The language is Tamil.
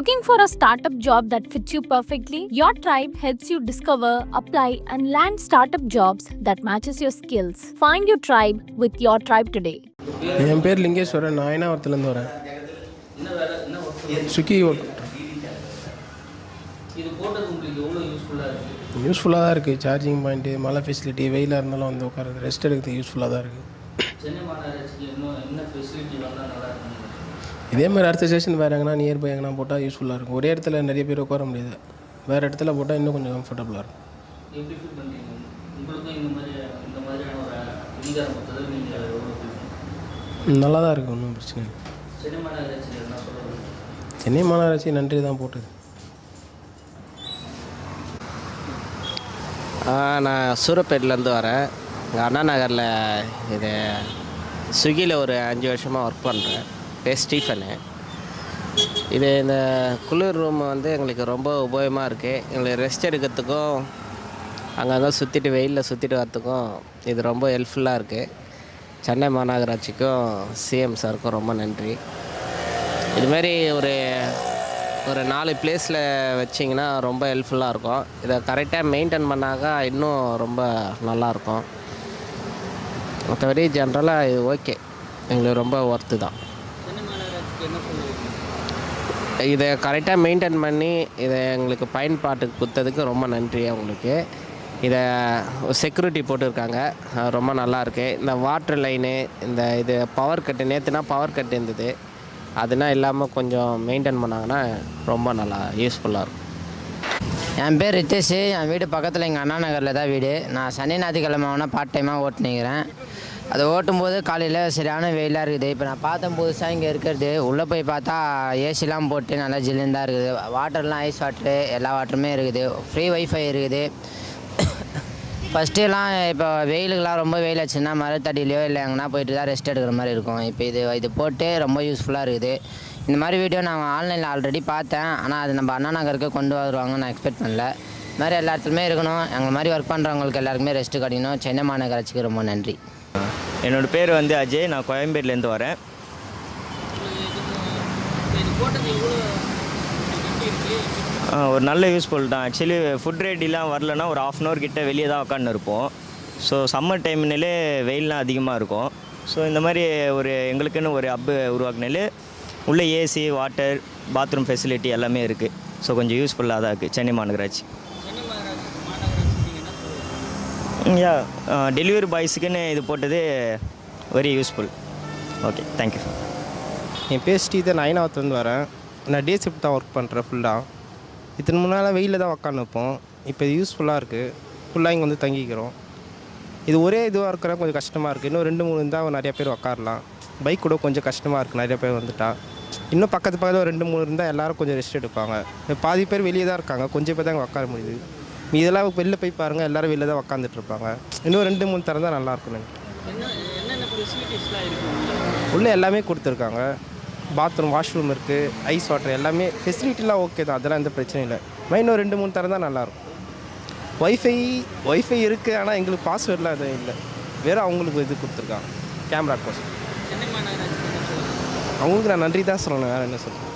Looking for a startup job that fits you perfectly? Your tribe helps you discover, apply, and land startup jobs that matches your skills. Find your tribe with your tribe today. என் பேர் லிங்கேஸ்வரன் நான் அயனாவரத்துலேருந்து வரேன் ஸ்விக்கி ஒர்க் யூஸ்ஃபுல்லாக தான் இருக்குது சார்ஜிங் பாயிண்ட்டு மழை ஃபெசிலிட்டி வெயிலாக இருந்தாலும் வந்து உட்காரது ரெஸ்ட் எடுக்கிறதுக்கு யூஸ்ஃபுல்லாக தான் இருக்குது இதே மாதிரி அடுத்த ஸ்டேஷன் வேறு எங்கன்னா நியர்பை எங்கன்னா போட்டால் யூஸ்ஃபுல்லாக இருக்கும். ஒரே இடத்துல நிறைய பேர் உட்கார முடியாது. வேறு இடத்துல போட்டால் இன்னும் கொஞ்சம் கம்ஃபர்டபுளாக இருக்கும். நல்லா தான் இருக்குது ஒன்றும் பிரச்சனை இல்லை. சென்னை மாநகராட்சி நன்றி தான் போட்டது. நான் சூரப்பேட்டிலேருந்து வரேன். அண்ணா நகரில் இது ஸ்விக்கியில் ஒரு அஞ்சு வருஷமாக ஒர்க் பண்ணுறேன் பேர் ஸ்டீஃபனு. இது இந்த குளிர் ரூம் வந்து எங்களுக்கு ரொம்ப உபயோகமாக இருக்குது எங்களுக்கு ரெஸ்ட் எடுக்கிறதுக்கும் அங்கங்கே சுற்றிட்டு வெயிலில் சுற்றிட்டு வரத்துக்கும் இது ரொம்ப ஹெல்ப்ஃபுல்லாக இருக்குது சென்னை மாநகராட்சிக்கும் சிஎம் சாருக்கும் ரொம்ப நன்றி. இதுமாரி ஒரு ஒரு நாலு பிளேஸில் வச்சிங்கன்னா ரொம்ப ஹெல்ப்ஃபுல்லாக இருக்கும். இதை கரெக்டாக மெயின்டைன் பண்ணாக்கா இன்னும் ரொம்ப நல்லாயிருக்கும் மற்றபடி ஜென்ரலாக இது ஓகே எங்களுக்கு ரொம்ப ஒர்த்து தான் சென்னை மாநகராட்சிக்கு என்ன சொல்லுவீங்க இதை கரெக்டாக மெயின்டைன் பண்ணி இதை எங்களுக்கு பயன்பாட்டுக்கு கொடுத்ததுக்கு ரொம்ப நன்றி அவங்களுக்கு இதை செக்யூரிட்டி போட்டிருக்காங்க. ரொம்ப நல்லாயிருக்கு இந்த வாட்ரு லைனு இந்த இது பவர் கட்டு நேற்றுனா பவர் கட் இருந்தது. அதுனா இல்லாமல் கொஞ்சம் மெயின்டைன் பண்ணாங்கன்னா ரொம்ப நல்லா யூஸ்ஃபுல்லாக இருக்கும். என் பேர் ரித்தேஷ். என் வீடு பக்கத்தில் எங்கள் அண்ணா நகரில் தான் வீடு. நான் சனி ஞாயிற்றுக்கிழமை ஆனால் பார்ட் டைமாக ஓட்டுனுங்கிறேன். அதை ஓட்டும்போது காலையில் சரியான வெயிலாக இருக்குது. இப்போ நான் பார்த்தேன் புதுசாக இங்கே இருக்கிறது. உள்ளே போய் பார்த்தா ஏசிலாம் போட்டு நல்லா ஜில்லுன்னு தான் இருக்குது. வாட்டர்லாம் ஐஸ் வாட்ரு எல்லா வாட்டருமே இருக்குது. ஃப்ரீ வைஃபை இருக்குது. ஃபஸ்ட்டுலாம் இப்போ வெயிலுக்கெலாம் ரொம்ப வெயில் ஆச்சுன்னா மரத்தடியிலையோ இல்லை எங்கன்னா போயிட்டு தான் ரெஸ்ட் எடுக்கிற மாதிரி இருக்கும். இப்போ இது இது போட்டு ரொம்ப யூஸ்ஃபுல்லாக இருக்குது. இந்த மாதிரி வீடியோ நான் ஆன்லைனில் ஆல்ரெடி பார்த்தேன். ஆனால் அது நம்ம அண்ணா நகருக்கு கொண்டு வருவாங்கன்னு நான் எக்ஸ்பெக்ட் பண்ணல. இது மாதிரி எல்லா இடத்துலையுமே இருக்கணும். எங்களை மாதிரி ஒர்க் பண்ணுறவங்களுக்கு எல்லாருக்குமே ரெஸ்ட் கிடைக்கணும். சென்னை மாநகராட்சிக்கு ரொம்ப நன்றி. என்னோடய பேர் வந்து அஜய். நான் கோயம்பேடுலேருந்து வரேன். ஒரு நல்ல யூஸ்ஃபுல் தான். ஆக்சுவலி ஃபுட் ரெடிலாம் வரலன்னா ஒரு ஆஃப் அன் ஹவர் கிட்ட வெளியே தான் உட்காந்து இருப்போம். ஸோ சம்மர் டைம்னாலே வெயில்லாம் அதிகமாக இருக்கும். ஸோ இந்த மாதிரி ஒரு எங்களுக்குன்னு ஒரு அப்பு உருவாக்குனாலே உள்ள ஏசி வாட்டர் பாத்ரூம் ஃபெசிலிட்டி எல்லாமே இருக்குது ஸோ கொஞ்சம் யூஸ்ஃபுல்லாக தான் இருக்குது சென்னை மாநகராட்சி. யா டெலிவரி பாய்ஸுக்குன்னு இது போட்டது very useful okay thank you என் பேர் ஸ்ரீதர். ஐநாவத்துலேருந்து வரேன். நான் டே ஷிஃப்ட் தான் ஒர்க் பண்ணுறேன் ஃபுல்லாக இத்தனை முன்னால் வெயிலில் தான் உட்காந்து வைப்போம் இப்போ இது யூஸ்ஃபுல்லாக இருக்குது ஃபுல்லாக இங்கே வந்து தங்கிக்கிறோம். இது ஒரே இதுவாக இருக்கிற கொஞ்சம் கஷ்டமாக இருக்குது இன்னும் ரெண்டு மூணு இருந்தால் நிறைய பேர் உட்காரலாம் பைக் கூட கொஞ்சம் கஷ்டமாக இருக்குது நிறைய பேர் வந்துட்டா. இன்னும் பக்கத்து பக்கத்தில் ரெண்டு மூணு இருந்தால் எல்லாரும் கொஞ்சம் ரெஸ்ட் எடுப்பாங்க. பாதி பேர் வெளியே தான் இருக்காங்க. கொஞ்சம் பேர் தான் உட்கார முடியுது. இதெல்லாம் வெளில போய் பாருங்கள் எல்லாரும் வெளில தான் உட்காந்துட்டு இருப்பாங்க. இன்னும் ரெண்டு மூணு தரம் தான் நல்லாயிருக்கும் இருக்குது உள்ளே எல்லாமே கொடுத்துருக்காங்க. பாத்ரூம் வாஷ்ரூம் இருக்குது ஐஸ் வாட்டர் எல்லாமே ஃபெசிலிட்டிலாம் ஓகே தான். அதெல்லாம் எந்த பிரச்சனையும் இல்லை. இன்னும் ரெண்டு மூணு தான் நல்லாயிருக்கும் ஒய்ஃபை ஒய்ஃபை இருக்குது ஆனால் எங்களுக்கு பாஸ்வேர்ட்லாம் எதுவும் இல்லை. வெறும் அவங்களுக்கு இது கொடுத்துருக்காங்க. கேமரா கோஸ் சென்னை மாநகராட்சிக்கு என்ன சொல்லுவீங்க அவங்களுக்கு நான் நன்றி தான் சொல்லணும் வேறு என்ன சொல்கிறேன்